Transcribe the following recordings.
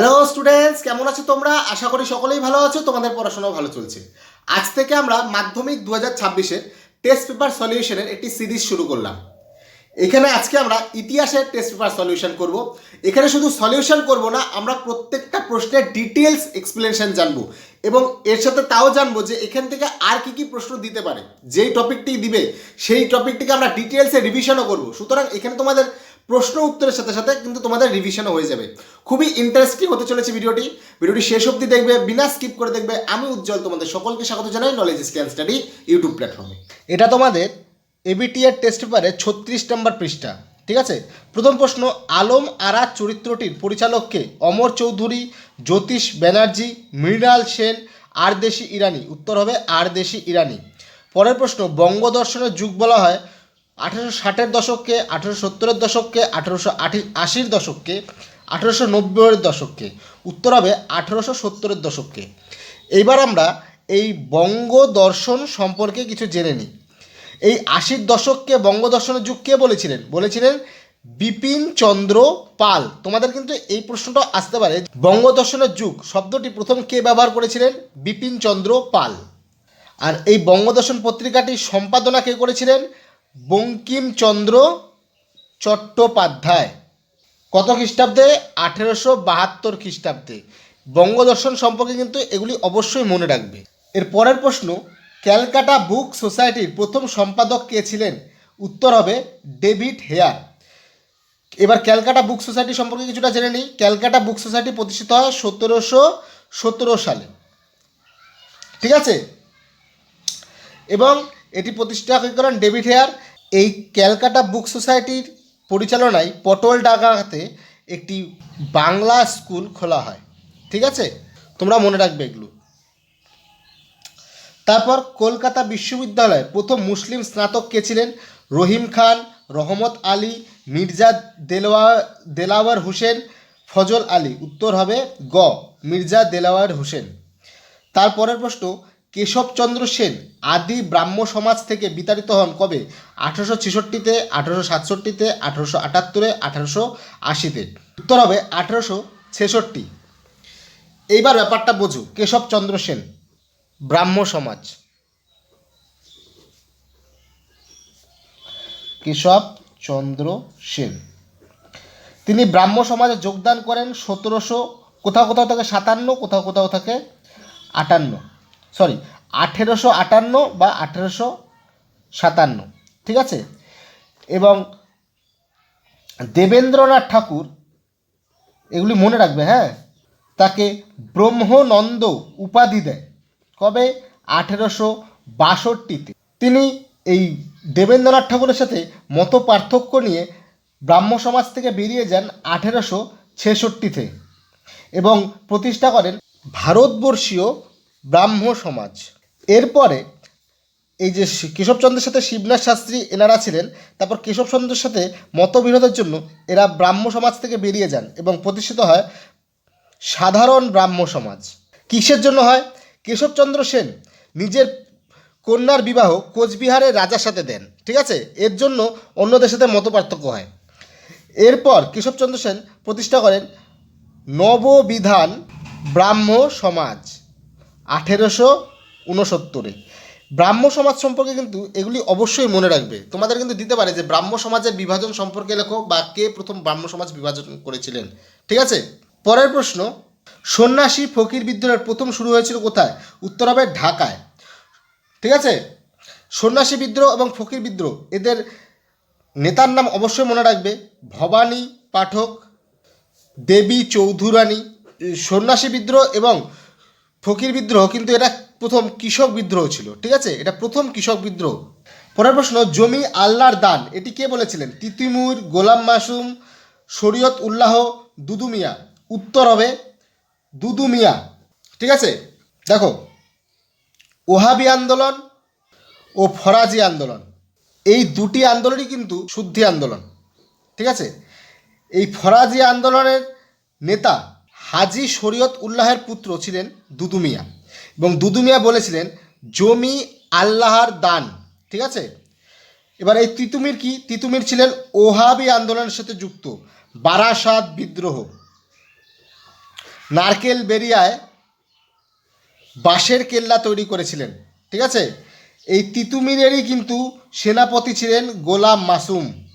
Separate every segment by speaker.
Speaker 1: Hello students কেমন আছো তোমরা? আশা করি সকলেই ভালো আছো, তোমাদের পড়াশোনাও ভালো চলছে। আজ থেকে আমরা মাধ্যমিক দু হাজার ছাব্বিশের টেস্ট পেপার সলিউশনের একটি সিরিজ শুরু করলাম। এখানে আজকে আমরা ইতিহাসের টেস্ট পেপার সলিউশন করব। এখানে শুধু সলিউশন করব না, আমরা প্রত্যেকটা প্রশ্নের ডিটেলস এক্সপ্লেনেশন জানব। এবং এর সাথে তাও জানব যে এখান থেকে আর কি কি প্রশ্ন দিতে পারে। যেই টপিকটি দিবে, সেই টপিকটিকে আমরা ডিটেলসে রিভিশনও করব। সুতরাং এখানে তোমাদের প্রশ্ন উত্তরের সাথে সাথে কিন্তু তোমাদের রিভিশনও হয়ে যাবে। খুবই ইন্টারেস্টিং হতে চলেছে ভিডিওটি। ভিডিওটি শেষ অবধি দেখবে, বিনা স্কিপ করে দেখবে। আমি উজ্জ্বল, তোমাদের সকলকে স্বাগত জানাই নলেজ স্ক্যান স্টাডি ইউটিউব প্ল্যাটফর্মে এটা তোমাদের এবিটি এর টেস্ট পেপারে ছত্রিশ নম্বর পৃষ্ঠা, ঠিক আছে? প্রথম প্রশ্ন, আলম আরা চরিত্রটির পরিচালককে অমর চৌধুরী, জ্যোতিষ ব্যানার্জি, মৃণাল সেন, আর দেশি ইরানি। উত্তর হবে, আর দেশি ইরানি। পরের প্রশ্ন, বঙ্গদর্শনের যুগ বলা হয়। আঠেরোশো ষাটের দশককে, আঠেরোশো সত্তরের দশককে, আঠেরোশো আশি আশির দশককে, আঠেরোশো নব্বইয়ের দশককে, উত্তর হবে আঠেরোশো সত্তরের দশককে। এইবার আমরা এই বঙ্গ দর্শন সম্পর্কে কিছু জেনে নিই। এই আশির দশককে, বঙ্গদর্শনের যুগ কে বলেছিলেন? বলেছিলেন বিপিন চন্দ্র পাল। তোমাদের কিন্তু এই প্রশ্নটা আসতে পারে। বঙ্গদর্শনের যুগ, শব্দটি প্রথম কে ব্যবহার করেছিলেন? বিপিন চন্দ্র পাল। আর এই বঙ্গদর্শন পত্রিকাটি সম্পাদনা কে করেছিলেন? বঙ্কিমচন্দ্র চট্টোপাধ্যায়। কত খ্রিস্টাব্দে? আঠেরোশো বাহাত্তর খ্রিস্টাব্দে। বঙ্গদর্শন সম্পর্কে কিন্তু এগুলি অবশ্যই মনে রাখবে। এর পরের প্রশ্ন, ক্যালকাটা বুক সোসাইটির প্রথম সম্পাদক কে ছিলেন? উত্তর হবে ডেভিড হেয়ার। এবার ক্যালকাটা বুক সোসাইটি সম্পর্কে কিছুটা জেনে নিই। ক্যালকাটা বুক সোসাইটি প্রতিষ্ঠিত হয় সতেরোশো সতেরো সালে। ঠিক আছে? এবং এটি প্রতিষ্ঠা করেন ডেভিড হেয়ার। এই ক্যালকাটা বুক সোসাইটির পরিচালনায় পটল ডাকাতে একটি বাংলা স্কুল খোলা হয়। ঠিক আছে? তোমরা মনে রাখবে এগুলো। তারপর কলকাতা বিশ্ববিদ্যালয়ে প্রথম মুসলিম স্নাতক কে ছিলেন? রহিম খান, রহমত আলী, মির্জা দেলওয়া, দেলাওয়ার হোসেন, ফজল আলী। উত্তর হবে গ, মির্জা দেলাওয়ার হোসেন। তারপরের প্রশ্ন কেশবচন্দ্র সেন, আদি ব্রাহ্ম সমাজ থেকে বিতাড়িত হন কবে? আঠারোশো ছেষট্টিতে, আঠারোশো সাতষট্টিতে, আঠারোশো আটাত্তরে, আঠারোশো আশিতে। উত্তর হবে আঠারোশো ছেষট্টি। এইবার ব্যাপারটা বোঝো কেশবচন্দ্র সেন, ব্রাহ্ম সমাজ। কেশবচন্দ্র সেন। তিনি ব্রাহ্ম সমাজে যোগদান করেন সতেরোশো, কোথাও কোথাও থেকে সাতান্ন, কোথাও কোথাও থেকে আটান্ন। সরি, আঠেরোশো আটান্ন বা আঠেরোশো সাতান্ন, ঠিক আছে? এবং দেবেন্দ্রনাথ ঠাকুর, এগুলি মনে রাখবে হ্যাঁ? তাকে ব্রহ্মনন্দ উপাধি দেয়। কবে? আঠেরোশো বাষট্টিতে। তিনি এই দেবেন্দ্রনাথ ঠাকুরের সাথে মত পার্থক্য নিয়ে ব্রাহ্ম সমাজ থেকে বেরিয়ে যান আঠেরোশো ছেষট্টিতে এবং প্রতিষ্ঠা করেন ভারতবর্ষীয় ব্রাহ্ম সমাজ। এরপরে এই যে কেশবচন্দ্রের সাথে শিবনাথ শাস্ত্রী এনারা ছিলেন, তারপর কেশবচন্দ্রের সাথে মতবিরোধের জন্য এরা ব্রাহ্ম সমাজ থেকে বেরিয়ে যান এবং প্রতিষ্ঠিত হয় সাধারণ ব্রাহ্ম সমাজ। কিসের জন্য হয়? কেশবচন্দ্র সেন নিজের কন্যার বিবাহ কোচবিহারের রাজার সাথে দেন, ঠিক আছে? এর জন্য অন্যদের সাথে মতপার্থক্য হয়। এরপর কেশবচন্দ্র সেন প্রতিষ্ঠা করেন নববিধান ব্রাহ্ম সমাজ। আঠেরোশো উনসত্তরে ব্রাহ্ম সমাজ সম্পর্কে কিন্তু এগুলি অবশ্যই মনে রাখবে। তোমাদের কিন্তু দিতে পারে যে ব্রাহ্ম সমাজের বিভাজন সম্পর্কে লেখো বা কে প্রথম ব্রাহ্ম সমাজ বিভাজন করেছিলেন। ঠিক আছে? পরের প্রশ্ন, সন্ন্যাসী ফকির বিদ্রোহের প্রথম শুরু হয়েছিল কোথায়? উত্তর হবে ঢাকায়। ঠিক আছে? সন্ন্যাসী বিদ্রোহ এবং ফকির বিদ্রোহ, এদের নেতার নাম অবশ্যই মনে রাখবে। ভবানী পাঠক, দেবী চৌধুরানী, সন্ন্যাসী বিদ্রোহ এবং ফকির বিদ্রোহ কিন্তু এটা প্রথম কৃষক বিদ্রোহ ছিল, ঠিক আছে? এটা প্রথম কৃষক বিদ্রোহ। পরের প্রশ্ন, জমি আল্লাহর দান, এটি কে বলেছিলেন? তিতিমুর, গোলাম মাসুম, শরীয়ত উল্লাহ, দুদু মিয়া। উত্তর হবে দুদু মিয়া, ঠিক আছে? দেখো, ওহাবি আন্দোলন ও ফরাজি আন্দোলন, এই দুটি আন্দোলনই কিন্তু শুদ্ধি আন্দোলন, ঠিক আছে? এই ফরাজি আন্দোলনের নেতা হাজি শরীয়ত উল্লাহের পুত্র ছিলেন দুদু মিয়া। এবং দুদু মিয়া বলেছিলেন, জমি আল্লাহর দান। ঠিক আছে? এবার এই তিতুমির কি? তিতুমির ছিলেন ওহাবি আন্দোলনের সাথে যুক্ত, বারাসাত বিদ্রোহ। নারকেল বেরিয়ায় বাঁশের কেল্লা তৈরি করেছিলেন। ঠিক আছে? এই তিতুমিরেরই কিন্তু সেনাপতি ছিলেন গোলাম মাসুম।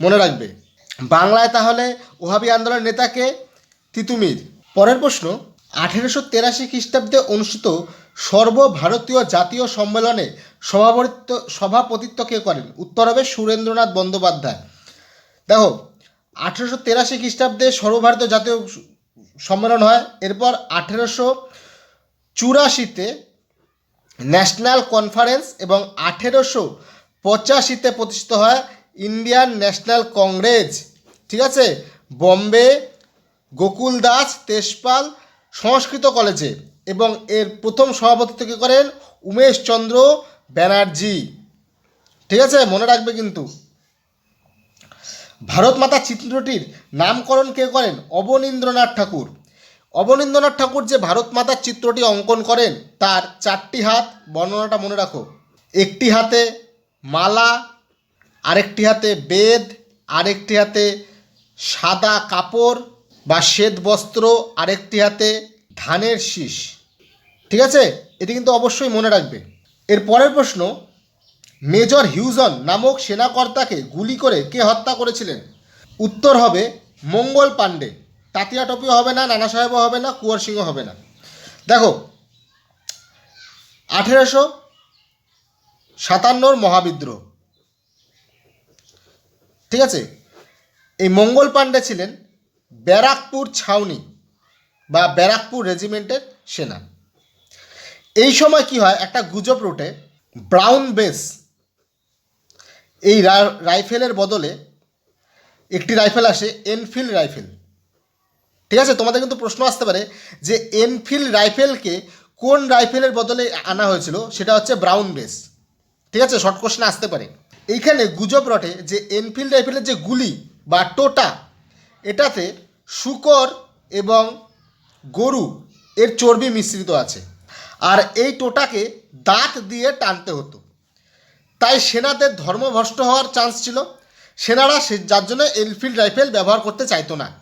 Speaker 1: মনে রাখবে। বাংলায় তাহলে ওহাবি আন্দোলনের নেতাকে তিতুমির। পরের প্রশ্ন, আঠেরোশো তেরাশি খ্রিস্টাব্দে অনুষ্ঠিত সর্বভারতীয় জাতীয় সম্মেলনে সভাপতিত্ব সভাপতিত্ব কে করেন? উত্তর হবে সুরেন্দ্রনাথ বন্দ্যোপাধ্যায়। দেখো, আঠেরোশো তেরাশি খ্রিস্টাব্দে সর্বভারতীয় জাতীয় সম্মেলন হয়, এরপর আঠেরোশো চুরাশিতে ন্যাশনাল কনফারেন্স এবং আঠেরোশো পঁচাশিতে প্রতিষ্ঠিত হয় ইন্ডিয়ান ন্যাশনাল কংগ্রেস। ঠিক আছে? বম্বে গোকুল দাস তেজপাল সংস্কৃত কলেজে এবং এর প্রথম সভাপতিত্ব কে করেন উমেশ চন্দ্র ব্যানার্জি। ঠিক আছে? মনে রাখবে কিন্তু। ভারত মাতা চিত্রটির নামকরণ কে করেন? অবনীন্দ্রনাথ ঠাকুর। অবনীন্দ্রনাথ ঠাকুর যে ভারত মাতার চিত্রটি অঙ্কন করেন, তার চারটি হাত, বর্ণনাটা মনে রাখো। একটি হাতে মালা, আরেকটি হাতে বেদ, আরেকটি হাতে সাদা কাপড় বা শ্বেত বস্ত্র আরেকটি হাতে ধানের শীষ। ঠিক আছে? এটি কিন্তু অবশ্যই মনে রাখবে। এর পরের প্রশ্ন, মেজর হিউজন নামক সেনাকর্তাকে গুলি করে কে হত্যা করেছিলেন? উত্তর হবে মঙ্গল পাণ্ডে। তাতিয়া টপিও হবে না, নানা সাহেবও হবে না, কুয়ার সিংহ হবে না। দেখো, আঠেরোশো সাতান্নর মহাবিদ্রোহ। ঠিক আছে? এই মঙ্গল পাণ্ডে ছিলেন ব্যারাকপুর ছাউনি বা ব্যারাকপুর রেজিমেন্টের সেনা। এই সময় কি হয়? একটা গুজব রোটে ব্রাউন বেস এই রাইফেলের বদলে একটি রাইফেল আসে, এনফিল্ড রাইফেল। ঠিক আছে? তোমাদের কিন্তু প্রশ্ন আসতে পারে যে এনফিল্ড রাইফেলকে কোন রাইফেলের বদলে আনা হয়েছিল? সেটা হচ্ছে ব্রাউন বেস। ঠিক আছে? শর্ট কোশ্চেন আসতে পারে। এইখানে গুজব রটে যে এনফিল্ড রাইফেলের যে গুলি বা টোটা এটাতে শুকর এবং গরু এর চর্বি মিশ্রিত আছে। আর এই টোটাকে দাঁত দিয়ে টানতে হতো। তাই সেনাদের ধর্মভ্রষ্ট হওয়ার চান্স ছিল। সেনারা সে, যার জন্য এনফিল্ড রাইফেল ব্যবহার করতে চাইতো না।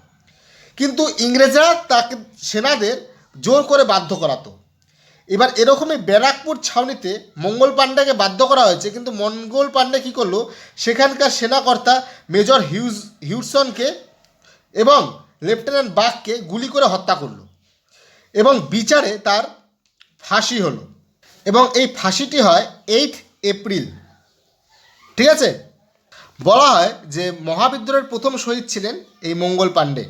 Speaker 1: কিন্তু ইংরেজরা তাকে, সেনাদের জোর করে বাধ্য করাতো। এবার এরকমই ব্যারাকপুর ছাউনিতে মঙ্গল পাণ্ডেকে বাধ্য করা হয়েছে। কিন্তু মঙ্গল পাণ্ডে কী করল? সেখানকার সেনাকর্তা মেজর হিউজ হিউসনকে এবং লেফটেন্যান্ট বাগকে গুলি করে হত্যা করল এবং বিচারে তার ফাঁসি হলো। এবং এই ফাঁসিটি হয় এইট এপ্রিল। ঠিক আছে? বলা হয় যে মহাবিদ্রোহের প্রথম শহীদ ছিলেন এই মঙ্গল পাণ্ডে।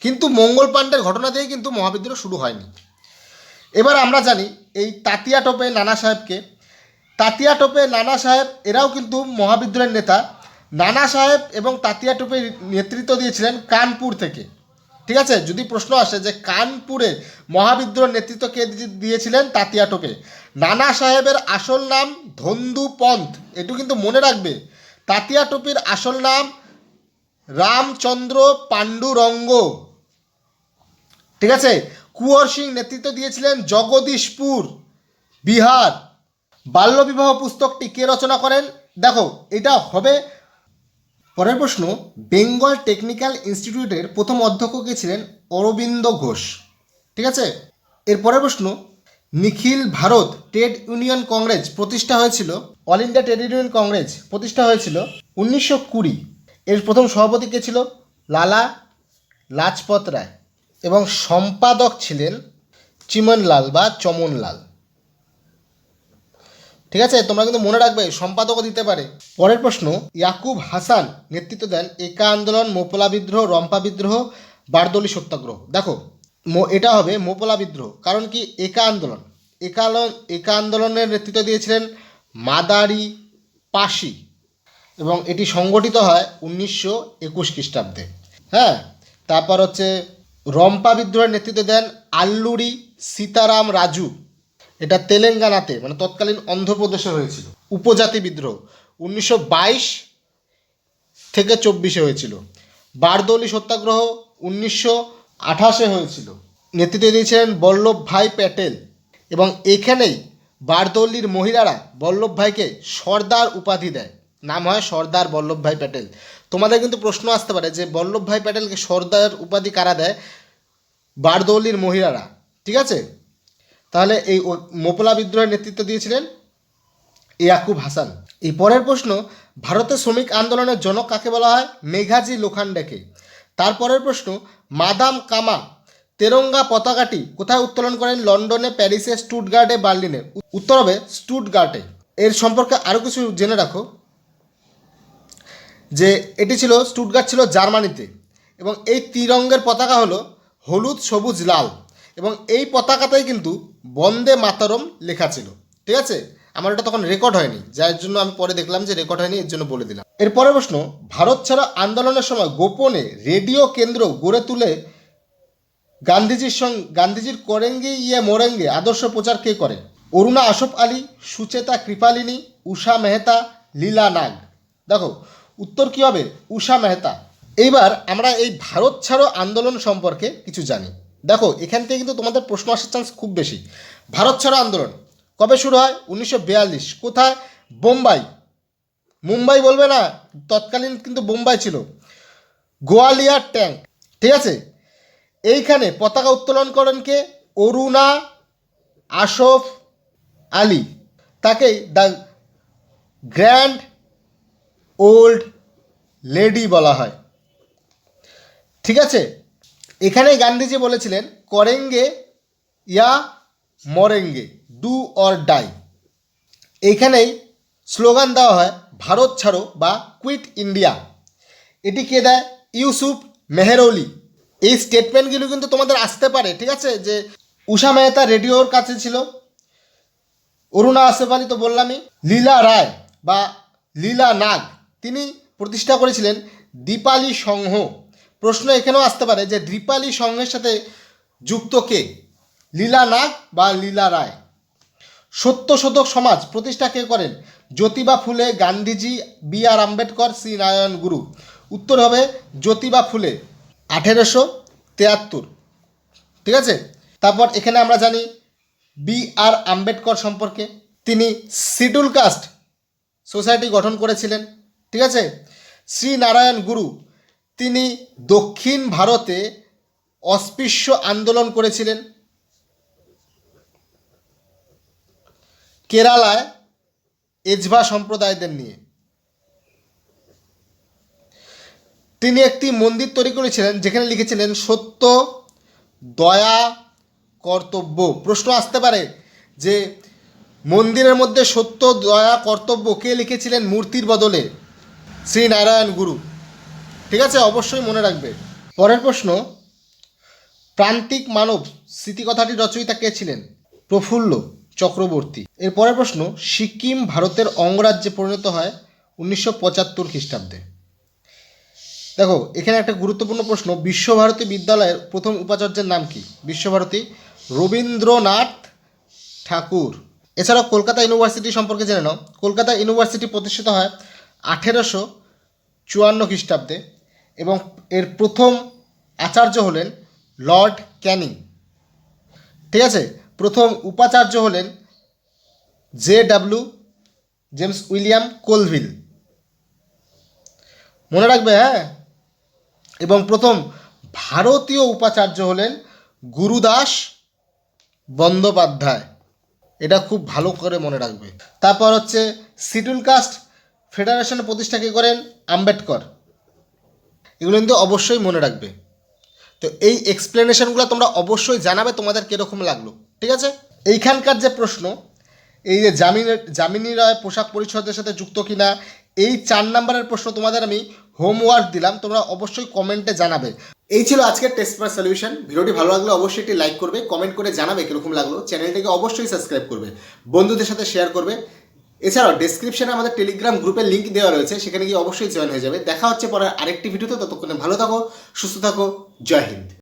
Speaker 1: কিন্তু মঙ্গল পাণ্ডের ঘটনা দিয়েই কিন্তু মহাবিদ্রোহ শুরু হয়নি। এবার আমরা জানি এই তাতিয়া টোপে নানা সাহেবকে। তাতিয়া টোপে নানা সাহেব, এরাও কিন্তু মহাবিদ্রোহের নেতা। নানা সাহেব এবং তাতিয়া টোপে নেতৃত্ব দিয়েছিলেন কানপুর থেকে। ঠিক আছে? যদি প্রশ্ন আসে যে কানপুরে মহাবিদ্রোহ নেতৃত্ব কে দিয়েছিলেন তাতিয়া টোপে? নানা সাহেবের আসল নাম ধন্দু পন্থ। এটু কিন্তু মনে রাখবে, তাতিয়া টোপির আসল নাম রামচন্দ্র পাণ্ডুরঙ্গ। ঠিক আছে? কুঁয়র সিং নেতৃত্ব দিয়েছিলেন জগদীশপুর, বিহার। বাল্যবিবাহ পুস্তকটি কে রচনা করেন? দেখো, এটা হবে পরের প্রশ্ন, বেঙ্গল টেকনিক্যাল ইনস্টিটিউটের প্রথম অধ্যক্ষ কে ছিলেন অরবিন্দ ঘোষ? ঠিক আছে? এর পরের প্রশ্ন, নিখিল ভারত ট্রেড ইউনিয়ন কংগ্রেস প্রতিষ্ঠা হয়েছিল, all India trade union congress প্রতিষ্ঠা হয়েছিল উনিশশো কুড়ি। এর প্রথম সভাপতি কে ছিল? লালা লাজপত রায়। এবং সম্পাদক ছিলেন চিমনলাল বা চমনলাল। ঠিক আছে? তোমরা কিন্তু মনে রাখবে, সম্পাদকও দিতে পারে। পরের প্রশ্ন, ইয়াকুব হাসান নেতৃত্ব দেন একা আন্দোলন মোপলা বিদ্রোহ, রম্পা বিদ্রোহ, বারদলি সত্যাগ্রহ। দেখো এটা হবে মোপলা বিদ্রোহ। কারণ কি? একা আন্দোলন। একা একা আন্দোলনের নেতৃত্ব দিয়েছিলেন মাদারি পাশি। এবং এটি সংগঠিত হয় উনিশশো একুশ খ্রিস্টাব্দে। হ্যাঁ? তারপর হচ্ছে, রম্পা বিদ্রোহের নেতৃত্ব দেন আল্লুরি সীতারাম রাজু। এটা তেলেঙ্গানাতে মানে তৎকালীন অন্ধ্রপ্রদেশে হয়েছিল। উপজাতি বিদ্রোহ। উনিশশো বাইশ থেকে চব্বিশে হয়েছিল। বারদৌলি সত্যাগ্রহ উনিশশো আঠাশে হয়েছিল। নেতৃত্ব দিয়েছিলেন বল্লভ ভাই প্যাটেল। এবং এখানেই বারদৌলির মহিলারা বল্লভ ভাইকে সর্দার উপাধি দেয়। নাম হয় সর্দার বল্লভ ভাই প্যাটেল। তোমাদের কিন্তু প্রশ্ন আসতে পারে যে বল্লভ ভাই প্যাটেলকে সর্দার উপাধি কারা দেয়? বারদৌলির মহিলারা। ঠিক আছে? তাহলে এই মোপলা বিদ্রোহের নেতৃত্ব দিয়েছিলেন ইয়াকুব হাসান। এই পরের প্রশ্ন ভারতের শ্রমিক আন্দোলনের জনক কাকে বলা হয়? মেঘাজি লোখান্ডেকে। তারপরের প্রশ্ন, মাদাম কামা, তেরঙ্গা পতাকাটি কোথায় উত্তোলন করেন? লন্ডনে, প্যারিসে, স্টুটগার্টে, বার্লিনে। উত্তর হবে স্টুটগার্টে। এর সম্পর্কে আরও কিছু জেনে রাখো। যে এটি ছিল, স্টুটগার্ট ছিল জার্মানিতে। এবং এই তিরঙ্গের পতাকা হলো হলুদ, সবুজ, লাল। এবং এই পতাকাতেই কিন্তু বন্দে মাতরম লেখা ছিল। ঠিক আছে? আমার এটা তখন রেকর্ড হয়নি। যার জন্য আমি পরে দেখলাম যে রেকর্ড হয়নি, এর জন্য বলে দিলাম। এরপরে প্রশ্ন, ভারত ছাড়া আন্দোলনের সময় গোপনে রেডিও কেন্দ্র গড়ে তুলে গান্ধীজির সঙ্গে, গান্ধীজির করেঙ্গে ইয়ে মোরেঙ্গে আদর্শ প্রচার কে করে? অরুণা আশফ আলী, সুচেতা কৃপালিনী, উষা মেহতা, লীলা নাগ। দেখো, উত্তর কী হবে? উষা মেহতা। এইবার আমরা এই ভারত ছাড়ো আন্দোলন সম্পর্কে কিছু জানি। দেখো, এখান থেকে কিন্তু তোমাদের প্রশ্ন আসার চান্স খুব বেশি। ভারত ছাড়ো আন্দোলন। কবে শুরু হয়? উনিশশো বিয়াল্লিশ। কোথায়? বোম্বাই। মুম্বাই বলবে না, তৎকালীন কিন্তু বোম্বাই ছিল। গোয়ালিয়ার ট্যাঙ্ক। ঠিক আছে? এইখানে পতাকা উত্তোলন করেন কে? অরুণা আশফ আলী। তাকেই দ্য গ্র্যান্ড ওল্ড লেডি বলা হয়। ঠিক আছে? এখানে গান্ধীজি বলেছিলেন, করেঙ্গে ইয়া মরেঙ্গে, ডু অর ডাই। এইখানেই স্লোগান দেওয়া হয়, ভারত ছাড়ো বা কুইট ইন্ডিয়া। এটি কে দেয়? ইউসুফ মেহরৌলি। এই স্টেটমেন্টগুলো কিন্তু তোমাদের আসতে পারে, ঠিক আছে? যে উষা মেহতা রেডিওর কাছে ছিল। অরুণা আসেফ আলী তো বললামই। লীলা রায় বা লীলা নাগ, তিনি প্রতিষ্ঠা করেছিলেন দীপালি সংঘ। প্রশ্ন এখানেও আসতে পারে যে দীপালি সংঘের সাথে যুক্ত কে? লীলা নাগ বা লীলা রায়? সত্য শতক সমাজ প্রতিষ্ঠা কে করেন? Jyotiba Phule, Gandhiji, B R Ambedkar Shri Narayan Guru. উত্তর হবে জ্যোতিবা ফুলে, আঠেরোশো তেয়াত্তর। ঠিক আছে? তারপর এখানে আমরা জানি বি আর আম্বেদকর সম্পর্কে। তিনি শিডিউল কাস্ট সোসাইটি গঠন করেছিলেন। ঠিক আছে? শ্রী নারায়ণ গুরু তিনি দক্ষিণ ভারতে অস্পৃশ্য আন্দোলন করেছিলেন। কেরালায় এজভা সম্প্রদায়দের নিয়ে। তিনি একটি মন্দির তৈরি করেছিলেন, যেখানে লিখেছিলেন, সত্য, দয়া, কর্তব্য। প্রশ্ন আসতে পারে যে, মন্দিরের মধ্যে সত্য, দয়া, কর্তব্য কে লিখেছিলেন মূর্তির বদলে? শ্রী নারায়ণ গুরু। ঠিক আছে, অবশ্যই মনে রাখবে। পরের প্রশ্ন, প্রান্তিক মানব স্মৃতিকথাটির রচয়িতা কে ছিলেন? প্রফুল্ল চক্রবর্তী। এর পরের প্রশ্ন, সিকিম ভারতের অঙ্গরাজ্যে পরিণত হয় উনিশশো পঁচাত্তর খ্রিস্টাব্দে। দেখো, এখানে একটা গুরুত্বপূর্ণ প্রশ্ন, বিশ্বভারতী বিদ্যালয়ের প্রথম উপাচার্যের নাম কি? বিশ্বভারতী রবীন্দ্রনাথ ঠাকুর। এছাড়াও কলকাতা ইউনিভার্সিটি সম্পর্কে জেনে নাও। কলকাতা ইউনিভার্সিটি প্রতিষ্ঠিত হয় আঠেরোশো চুয়ান্ন খ্রিস্টাব্দে। এবং এর প্রথম আচার্য হলেন লর্ড ক্যানিং। ঠিক আছে? প্রথম উপাচার্য হলেন J W James William Colville. মনে রাখবে হ্যাঁ? এবং প্রথম ভারতীয় উপাচার্য হলেন গুরুদাস বন্দ্যোপাধ্যায়। এটা খুব ভালো করে মনে রাখবে। তারপর হচ্ছে শিডিউল কাস্ট ফেডারেশনের প্রতিষ্ঠা কে করেন? আম্বেদকর। এগুলো কিন্তু অবশ্যই মনে রাখবে। তো এই এক্সপ্লেনেশনগুলো তোমরা অবশ্যই জানাবে তোমাদের কীরকম লাগল, ঠিক আছে? এইখানকার যে প্রশ্ন, এই যে জামিনের জামিনী রায় পোশাক পরিচ্ছদের সাথে যুক্ত কিনা, এই চার নাম্বারের প্রশ্ন তোমাদের আমি হোমওয়ার্ক দিলাম, তোমরা অবশ্যই কমেন্টে জানাবে। এই ছিল আজকের টেস্ট পার সলিউশন ভিডিওটি ভালো লাগলে অবশ্যই একটি লাইক করবে কমেন্ট করে জানাবে কীরকম লাগল চ্যানেলটিকে অবশ্যই সাবস্ক্রাইব করবে, বন্ধুদের সাথে শেয়ার করবে। এছাড়াও ডিসক্রিপশনে আমাদের টেলিগ্রাম গ্রুপের লিঙ্ক দেওয়া রয়েছে, সেখানে গিয়ে অবশ্যই জয়েন হয়ে যাবে। দেখা হচ্ছে পরে আরেকটি ভিডিওতে ততক্ষণে ভালো থাকো, সুস্থ থাকো, জয় হিন্দ।